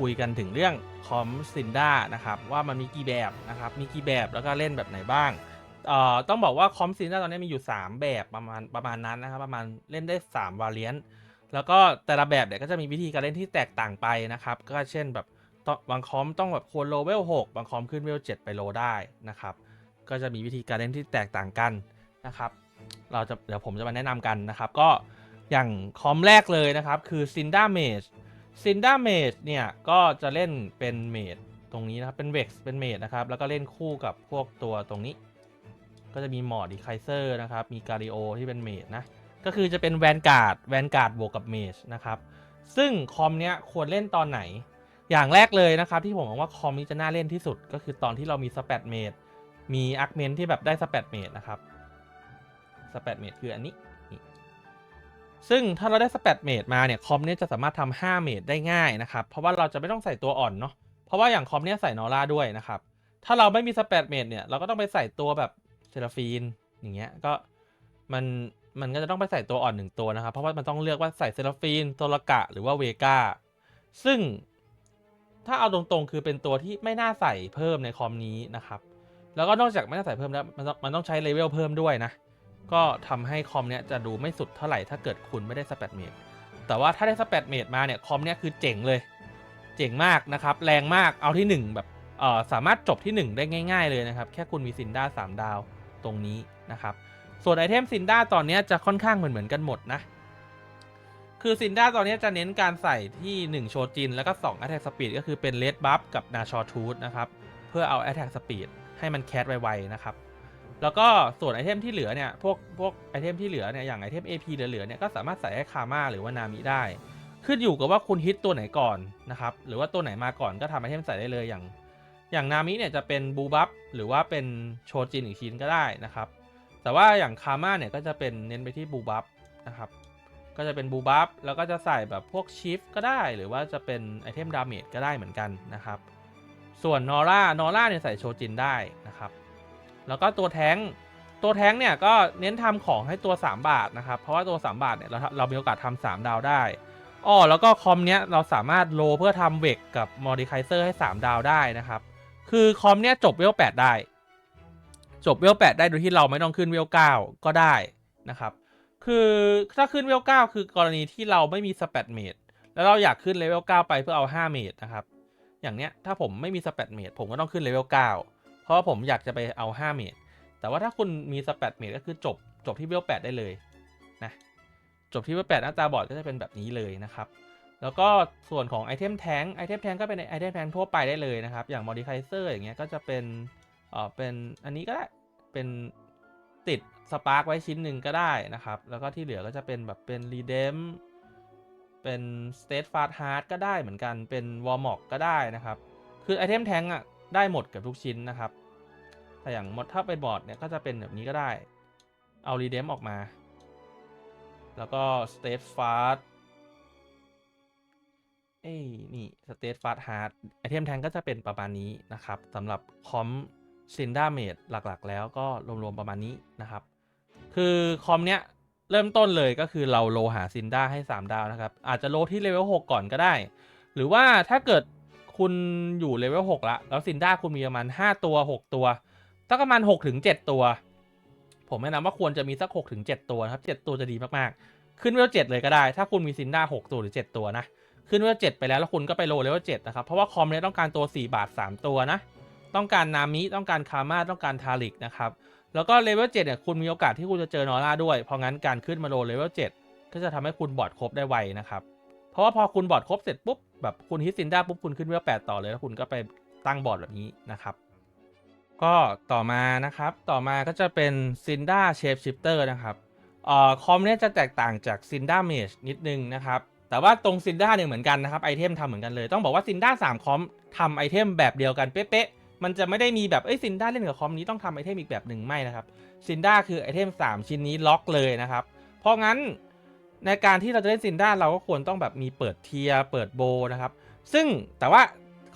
คุยกันถึงเรื่องคอมซินด้านะครับว่ามันมีกี่แบบนะครับมีกี่แบบแล้วก็เล่นแบบไหนบ้างเอ่อต้องบอกว่าคอมซินด้าตอนนี้มีอยู่ 3 แบบประมาณประมาณนั้นนะครับประมาณเล่นได้ 3 วาเลียนแล้วก็แต่ละแบบเนี่ยก็จะมีวิธีการเล่นที่แตกต่างไปนะครับก็เช่นแบบบางคอมต้องแบบควรโลเวล6บางคอมขึ้นเวล7ไปโลได้นะครับก็จะมีวิธีการเล่นที่แตกต่างกันนะครับเราจะเดี๋ยวผมจะมาแนะนำกันนะครับ ก็อย่างคอมแรกเลยนะครับ คือ Cinda Mage Cinda Mage เซินดาเมจเนี่ยก็จะเล่นเป็นเมดตรงนี้นะครับ เป็น Vex เป็นเมดนะครับ แล้วก็เล่นคู่กับพวกตัวตรงนี้ ก็จะมีหมอดีไคเซอร์นะครับ มีการิโอที่เป็นเมดนะ ก็คือจะเป็นแวนการ์ดแวนการ์ดบวกกับเมจนะครับ ซึ่งคอมเนี้ยควรเล่นตอนไหน อย่างแรกเลยนะครับ ที่ผมมองว่าคอมนี้จะน่าเล่นที่สุด ก็คือตอนที่เรามีสเปดเมดมีอาร์เมนที่แบบได้สเปดเมดนะครับสเปดเมดคืออันนี้ ซึ่งถ้าเราได้สเปดเมดมาเนี่ยคอมเนี้ยจะสามารถทำ5เมดได้ง่ายนะครับ เพราะว่าเราจะไม่ต้องใส่ตัวอ่อนเนาะเพราะว่าอย่างคอมเนี้ยใส่นอร่าด้วยนะครับ ถ้าเราไม่มีสเปดเมดเนี่ยเราก็ต้องไปใส่ตัวแบบเซราฟีนอย่างเงี้ยก็มันมันก็จะต้องไปใส่ตัวอ่อนหนึ่งตัวนะครับ เพราะว่ามันต้องเลือกว่าใส่เซราฟีนโทรกะหรือว่าเวกาซึ่งถ้าเอาตรงๆ คือเป็นตัวที่ไม่น่าใส่เพิ่มในคอมนี้นะครับ แล้วก็นอกจากไม่น่าใส่เพิ่มแล้วมันต้องมันต้องใช้เลเวลเพิ่มด้วยนะ ก็ทำให้คอมเนี้ยจะดูไม่สุดเท่าไหร่ถ้าเกิดคุณไม่ได้สเปดเมดแต่ว่าถ้าได้สเปดเมดมาเนี่ยคอมเนี้ยคือเจ๋งเลย เจ๋งมากนะครับ แรงมากเอาที่ 1 แบบเอ่อสามารถจบที่ 1 ได้ง่าย ๆ เลยนะครับ แค่คุณมีซินด้า3ดาวตรงนี้นะครับ ส่วนไอเทมซินด้าตอนเนี้ยจะค่อนข้างเหมือนเหมือนกันหมดนะ คือซินด้าตอนเนี้ยจะเน้นการใส่ที่ 1 โชจิน แล้วก็2 Attack Speed ก็คือเป็นเลดบัฟกับนาชอทูธนะครับ เพื่อเอา Attack Speed ให้มันแคสไวๆนะครับ แล้วก็ส่วนไอเทมที่เหลือเนี่ยพวกพวกไอเทมที่เหลือเนี่ยอย่างไอเทม AP เหลือๆเนี่ยก็สามารถใส่ให้คาม่าหรือว่านามิได้ ขึ้นอยู่กับว่าคุณฮิตตัวไหนก่อนนะครับหรือว่าตัวไหนมาก่อนก็ทำไอเทมใส่ได้เลยอย่าง อย่างนามิเนี่ยจะเป็นบูบัฟหรือว่าเป็นโชจินอีกชิ้นก็ได้นะครับ แต่ว่าอย่างคาม่าเนี่ยก็จะเป็นเน้นไปที่บูบัฟนะครับก็จะเป็นบูบัฟแล้วก็จะใส่แบบพวกชิฟก็ได้หรือว่าจะเป็นไอเทมดาเมจก็ได้เหมือนกันนะครับ ส่วนนอร่านอร่าเนี่ยใส่โชจินได้นะครับ แล้วก็ตัวแท้งตัวแท้งเนี่ยก็เน้นทำของให้ตัว 3 บาทนะครับ เพราะว่าตัว 3 บาทเนี่ยเราเรามีโอกาสทำ3ดาวได้อ้อแล้วก็คอมเนี้ยเราสามารถโลเพื่อทำเวกกับมอดิไคเซอร์ให้ 3 ดาวได้นะครับ คือคอมเนี้ยจบเวล 8 ได้ จบเวล 8 ได้โดยที่เราไม่ต้องขึ้นเวล 9 ก็ได้นะครับ คือถ้าขึ้นเวล 9 คือกรณีที่เราไม่มีสเปดเมดแล้วเราอยากขึ้นเลเวล 9 ไปเพื่อเอา 5 เมดนะครับ อย่างเนี้ยถ้าผมไม่มีสเปดเมดผมก็ต้องขึ้นเลเวล 9 ราะว่าผมอยากจะไปเอา 5 เมดแต่ว่าถ้าคุณมีสเปดเมดก็คือจบจบที่เวล8ได้เลยนะจบที่เวล8หน้าตาบอร์ดก็จะเป็นแบบนี้เลยนะครับ แล้วก็ส่วนของไอเทมแทงไอเทมแทงก็เป็นไอเทมแทงทั่วไปได้เลยนะครับ อย่าง Modifier อร์อย่างเงี้ยก็จะเป็นเอ่อเป็นอันนี้ก็ได้เป็นติดสปาร์กไว้ชิ้นหนึ่งก็ได้นะครับ แล้วก็ที่เหลือก็จะเป็นแบบเป็น Redem เป็น State Fast Hard ก็ได้เหมือนกันเป็น Warmog ก็ได้นะครับ คือไอเทมแทงอะได้หมดกับทุกชิ้นนะครับ แต่อย่างหมดถ้าเป็นบอร์ดเนี่ยก็จะเป็นแบบนี้ก็ได้ เอา Redem ออกมา แล้วก็ State Fast เอ้ยนี่ State Fast Hard ไอเทมแทงก็จะเป็นประมาณนี้นะครับสำหรับคอมซินด้าเมดหลักๆ แล้วก็รวมๆประมาณนี้นะครับ คือคอมเนี้ยเริ่มต้นเลยก็คือเราโลหาซินด้าให้ 3 ดาวนะครับ อาจจะโลที่เลเวล6ก่อนก็ได้ หรือว่าถ้าเกิดคุณอยู่เลเวล6ละแล้วซินด้าคุณมีประมาณ 5 ตัว 6 ตัว ตั้งประมาณ6ถึง7ตัว ผมแนะนำว่าควรจะมีสัก6ถึง7ตัวนะครับ7ตัวจะดีมากๆ ขึ้นเลเวล7เลยก็ได้ ถ้าคุณมีซินด้า6ตัวหรือ7ตัวนะ ขึ้นเลเวล7ไปแล้วแล้วคุณก็ไปโลเลเวล7นะครับ เพราะว่าคอมเนี้ยต้องการตัว4บาท3ตัวนะ ต้องการนามิ ต้องการคาม่าต้องการทาริกนะครับ แล้วก็เลเวล7เนี่ยคุณมีโอกาสที่คุณจะเจอนอร่าด้วย เพราะงั้นการขึ้นมาโลเลเวล7ก็จะทำให้คุณบอดครบได้ไวนะครับเพราะว่าพอคุณบอดครบเสร็จปุ๊บแบบคุณฮิตซินด้าปุ๊บคุณขึ้นเลเวล8ต่อเลยแล้วคุณก็ไปตั้งบอร์ดแบบนี้นะครับ ก็ต่อมานะครับ ต่อมาก็จะเป็นซินด้าเชฟชิปเตอร์นะครับเอ่อคอมเนี่ยจะแตกต่างจากซินด้าเมจนิดนึงนะครับ แต่ว่าตรงซินด้าเนี่ยเหมือนกันนะครับไอเทมทำเหมือนกันเลย ต้องบอกว่าซินด้าสามคอมทำไอเทมแบบเดียวกันเป๊ะๆ มันจะไม่ได้มีแบบเอ้ยซินด้าเล่นกับคอมนี้ต้องทำไอเทมอีกแบบหนึ่งไม่นะครับซินด้าคือไอเทมสามชิ้นนี้ล็อกเลยนะครับ เพราะงั้นในการที่เราจะเล่นซินด้าเราก็ควรต้องแบบมีเปิดเทียเปิดโบนะครับ ซึ่งแต่ว่า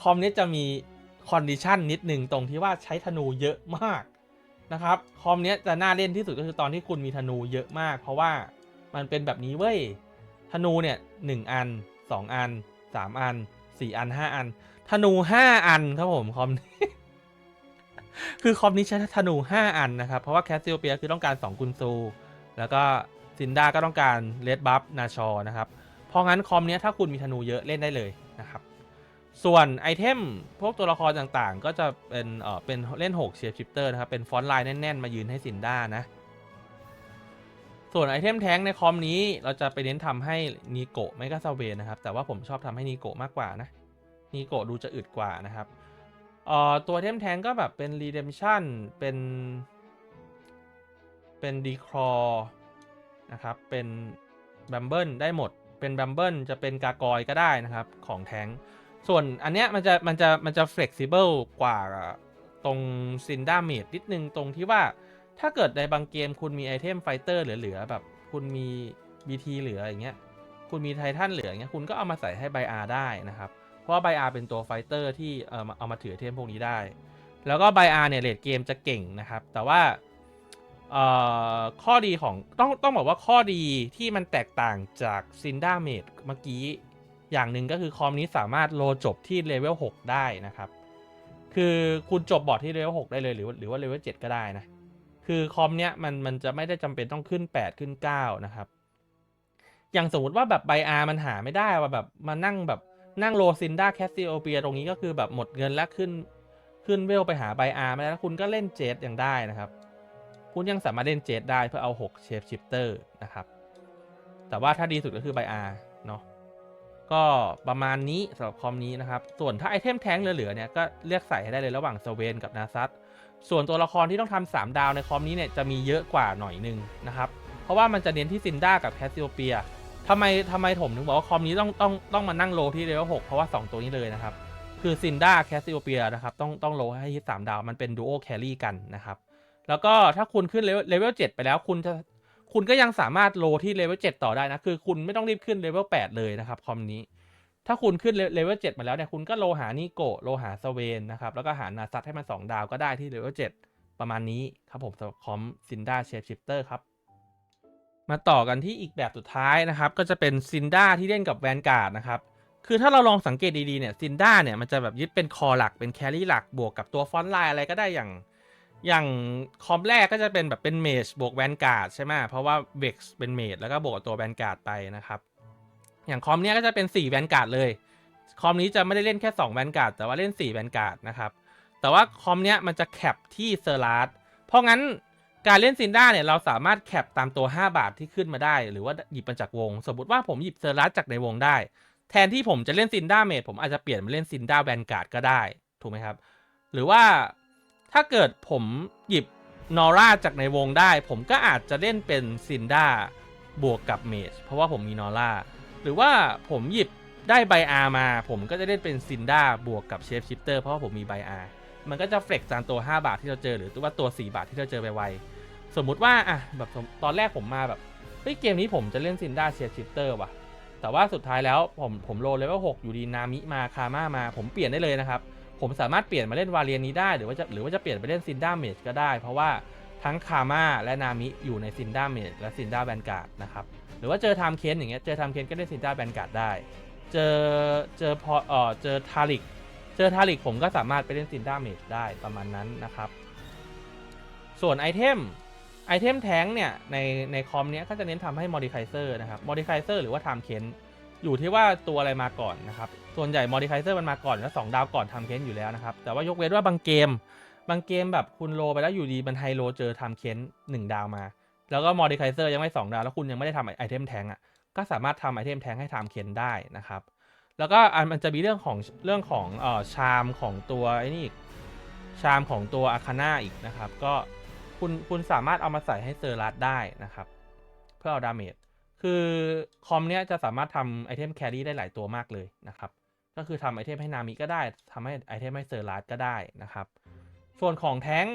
คอมนี้จะมี คอนดิชันนิดหนึ่งตรงที่ว่าใช้ธนูเยอะมากนะครับคอมเนี้ยจะน่าเล่นที่สุดก็คือตอนที่คุณมีธนูเยอะมาก เพราะว่ามันเป็นแบบนี้เว้ยธนูเนี่ยหนึ่งอันสองอันสามอันสี่อันห้าอัน ธนูห้าอันครับผมคอมนี้คือคอมนี้ใช้ธนู5อันนะครับ เพราะว่าแคสซิโอเปียคือต้องการ2กุนซู แล้วก็ซินดาก็ต้องการเลดบัฟนาชอนะครับเพราะงั้นคอมเนี้ยถ้าคุณมีธนูเยอะเล่นได้เลย ส่วนไอเทมพวกตัวละครต่างๆ ก็จะเป็นเออเป็นเล่น6เชียร์ชิปเตอร์นะครับ เป็นฟอนต์ไลน์แน่น ๆ มายืนให้ซินด้านะ ส่วนไอเทมแท้งในคอมนี้เราจะไปเน้นทำให้นีโกะไม่ก็ซาเวนนะครับ แต่ว่าผมชอบทำให้นีโกะมากกว่านะนีโกะดูจะอึดกว่านะครับเอ่อตัวเทมแท้งก็แบบเป็น Redemption เป็นเป็นดีครอนะครับเป็นบัมเบิลได้หมดเป็นบัมเบิลจะเป็นกากอยก็ได้นะครับของแท้ง ส่วนอันเนี้ยมันจะมันจะมันจะ flexible กว่าตรงซินดาเมดนิดนึงตรงที่ว่าถ้าเกิดในบางเกมคุณมีไอเทมไฟเตอร์เหลือๆแบบคุณมี BT เหลืออย่างเงี้ยคุณมีไททันเหลืออย่างเงี้ยคุณก็เอามาใส่ให้ไบอาร์ได้นะครับ เพราะว่าไบอาร์เป็นตัวไฟเตอร์ที่เออเอามาถือไอเทมพวกนี้ได้ แล้วก็ไบอาร์เนี่ยเลดเกมจะเก่งนะครับ แต่ว่าเอ่อข้อดีของต้องต้องบอกว่าข้อดีที่มันแตกต่างจากซินดาเมดเมื่อกี้ อย่างหนึ่งก็คือคอมนี้สามารถโลจบที่เลเวล6ได้นะครับ คือคุณจบบอร์ดที่เลเวล6ได้เลยหรือว่าหรือว่าเลเวล7ก็ได้นะ คือคอมเนี้ยมันมันจะไม่ได้จำเป็นต้องขึ้น 8 ขึ้น 9 นะครับ อย่างสมมติว่าแบบไบอาร์มันหาไม่ได้ว่าแบบมานั่งแบบนั่งโลซินดาแคสซิโอเปียตรงนี้ก็คือแบบหมดเงินแล้วขึ้นขึ้นเวลไปหาไบอาร์ไม่ได้แล้วคุณก็เล่นเจดยังได้นะครับ คุณยังสามารถเล่นเจดได้เพื่อเอา6เชฟชิปเตอร์นะครับ แต่ว่าถ้าดีสุดก็คือไบอาร์เนาะ ก็ประมาณนี้สำหรับคอมนี้นะครับ ส่วนถ้าไอเทมแท้งเหลือๆเนี่ยก็เลือกใส่ให้ได้เลยระหว่างเซเวนกับนาซัตส่วนตัวละครที่ต้องทำ3ดาวในคอมนี้เนี่ยจะมีเยอะกว่าหน่อยนึงนะครับ เพราะว่ามันจะเน้นที่ซินด้ากับแคสซิโอเปียทำไมทำไมผมถึงบอกว่าคอมนี้ต้องต้องต้องมานั่งโลที่เลเวล6เพราะว่า 2 ตัวนี้เลยนะครับ คือซินด้าแคสซิโอเปียนะครับต้องต้องโลให้ที่3ดาวมันเป็นดูโอแครี่กันนะครับแล้วก็ถ้าคุณขึ้นเลเวล7ไปแล้วคุณจะ คุณก็ยังสามารถโลที่เลเวล7ต่อได้นะ คือคุณไม่ต้องรีบขึ้นเลเวล8เลยนะครับคอมนี้ ถ้าคุณขึ้นเลเวล7มาแล้วเนี่ยคุณก็โลหานิโกะโลหาสเวนนะครับแล้วก็หานาซัตให้มัน 2 ดาวก็ได้ที่เลเวล7ประมาณนี้ครับผมสำหรับคอมซินด้าเชฟชิปเตอร์ครับมาต่อกันที่อีกแบบสุดท้ายนะครับ ก็จะเป็นซินด้าที่เล่นกับแวนการ์ดนะครับ คือถ้าเราลองสังเกตดีๆเนี่ยซินด้าเนี่ยมันจะแบบยึดเป็นคอหลักเป็นแครี่หลักบวกกับตัวฟอนต์ไลน์อะไรก็ได้อย่าง อย่างคอมแรกก็จะเป็นแบบเป็นเมจบวกแวนการ์ดใช่ไหมเพราะว่าเวกเป็นเมจแล้วก็บวกตัวแวนการ์ดไปนะครับ อย่างคอมเนี้ยก็จะเป็น4แวนการ์ดเลย คอมนี้จะไม่ได้เล่นแค่2แวนการ์ดแต่ว่าเล่น4แวนการ์ดนะครับ แต่ว่าคอมเนี้ยมันจะแคปที่เซอร์ลัสเพราะงั้นการเล่นซินด้าเนี่ยเราสามารถแคปตามตัว 5 บาทที่ขึ้นมาได้ หรือว่าหยิบมาจากวง สมมติว่าผมหยิบเซอร์ลัสจากในวงได้ แทนที่ผมจะเล่นซินด้าเมดผมอาจจะเปลี่ยนมาเล่นซินด้าแวนการ์ดก็ได้ถูกไหมครับหรือว่า ถ้าเกิดผมหยิบนอร่าจากในวงได้ ผมก็อาจจะเล่นเป็นซินด้าบวกกับเมจเพราะว่าผมมีนอร่าหรือว่าผมหยิบได้ไบอาร์มา ผมก็จะเล่นเป็นซินด้าบวกกับเชฟชิปเตอร์เพราะว่าผมมีไบอาร์มันก็จะเฟล็กตามตัว 5 บาทที่เราเจอหรือว่าตัว 4 บาทที่เราเจอไปไวๆสมมุติว่าอะแบบตอนแรกผมมาแบบเฮ้ยเกมนี้ผมจะเล่นซินด้าเชฟชิปเตอร์ว่ะแต่ว่าสุดท้ายแล้วผมผมโลเลเวล6อยู่ดีนามิมาคาม่ามา ผมเปลี่ยนได้เลยนะครับ ผมสามารถเปลี่ยนมาเล่นวาเลียนนี้ได้หรือว่าจะหรือว่าจะเปลี่ยนไปเล่นซินด้าเมจก็ได้ เพราะว่าทั้งคาม่าและนามิอยู่ในซินด้าเมจและซินด้าแวนการ์ดนะครับหรือว่าเจอไทม์เคนอย่างเงี้ยเจอไทม์เคนก็เล่นซินด้าแวนการ์ดได้ เจอเจอพอเออเจอทาริกเจอทาริกผมก็สามารถไปเล่นซินด้าเมจได้ประมาณนั้นนะครับ ส่วนไอเทมไอเทมแท้งเนี่ยในในคอมเนี้ยก็จะเน้นทำให้มอดิ f ายเซอร์นะครับมอดิ f ายเซอร์หรือว่าไทม์เคน อยู่ที่ว่าตัวอะไรมาก่อนนะครับ ส่วนใหญ่มอดิ f ายเซอร์มันมาก่อนแล้วสองดาวก่อนทม์เค้นอยู่แล้วนะครับ แต่ว่ายกเว้นว่าบางเกม บางเกมแบบคุณโลไปแล้วอยู่ดีมันไฮโลเจอทม์เค้นหนึ่งดาวมา แล้วก็มอดิ f ายเซอร์ยังไม่สองดาวแล้วคุณยังไม่ได้ทำไอเทมแท้งอะก็สามารถทำไอเทมแท้งให้ทม์เค้นได้นะครับ แล้วก็อันมันจะมีเรื่องของเรื่องของเอ่อชามของตัวไอ้นี่ชามของตัวอาคาน่าอีกนะครับ ก็คุณคุณสามารถเอามาใส่ให้เซอร์รัสได้นะครับ เพื่อเอาดาเมจ คือคอมเนี้ยจะสามารถทำไอเทมแครี่ได้หลายตัวมากเลยนะครับ ก็คือทำไอเทมให้นามิก็ได้ทำให้ไอเทมให้เซอร์ลัสก็ได้นะครับ ส่วนของแท้ง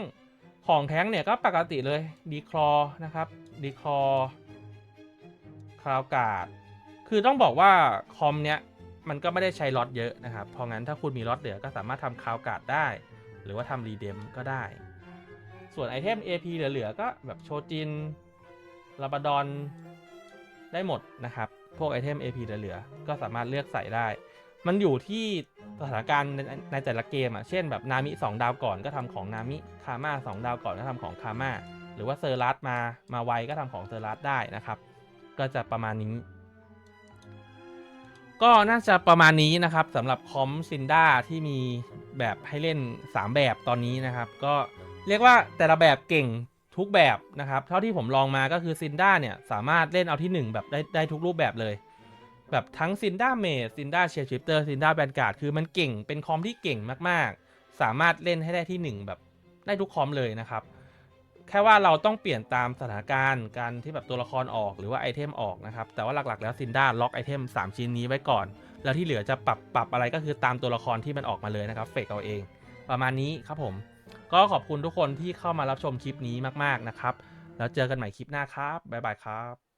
ของแท้งเนี่ยก็ปกติเลยดีคลอนะครับดีคลอคราวกาดคือต้องบอกว่าคอมเนี้ยมันก็ไม่ได้ใช้ล็อตเยอะนะครับ เพราะงั้นถ้าคุณมีล็อตเหลือก็สามารถทำคราวกาดได้ หรือว่าทำรีเดมก็ได้ ส่วนไอเทม AP เหลือๆก็แบบโชจินลาบาดอน ได้หมดนะครับ พวกไอเทม AP เหลือๆก็สามารถเลือกใส่ได้ มันอยู่ที่สถานการณ์ในแต่ละเกมอะ เช่นแบบนามิ 2 ดาวก่อนก็ทำของนามิ คาม่า2ดาวก่อนก็ทำของคาม่า หรือว่าเซอร์รัสมา มาไวก็ทำของเซอร์รัสได้นะครับ ก็จะประมาณนี้ ก็น่าจะประมาณนี้นะครับสำหรับคอมซินด้าที่มีแบบให้เล่น 3 แบบตอนนี้นะครับ ก็เรียกว่าแต่ละแบบเก่ง ทุกแบบนะครับ เท่าที่ผมลองมาก็คือซินด้าเนี่ยสามารถเล่นเอาที่ 1 แบบได้ได้ทุกรูปแบบเลย แบบทั้งซินด้าเมดซินด้าเชียร์ชิปเตอร์ซินด้าแบนการ์ดคือมันเก่งเป็นคอมที่เก่งมากๆ สามารถเล่นให้ได้ที่ 1 แบบได้ทุกคอมเลยนะครับ แค่ว่าเราต้องเปลี่ยนตามสถานการณ์การที่แบบตัวละครออกหรือว่าไอเทมออกนะครับ แต่ว่าหลักๆแล้วซินด้าล็อกไอเทม3ชิ้นนี้ไว้ก่อน แล้วที่เหลือจะปรับปรับอะไรก็คือตามตัวละครที่มันออกมาเลยนะครับเฟกเอาเอง ประมาณนี้ครับผม ก็ขอบคุณทุกคนที่เข้ามารับชมคลิปนี้มาก ๆ นะครับ แล้วเจอกันใหม่คลิปหน้าครับ บ๊ายบายครับ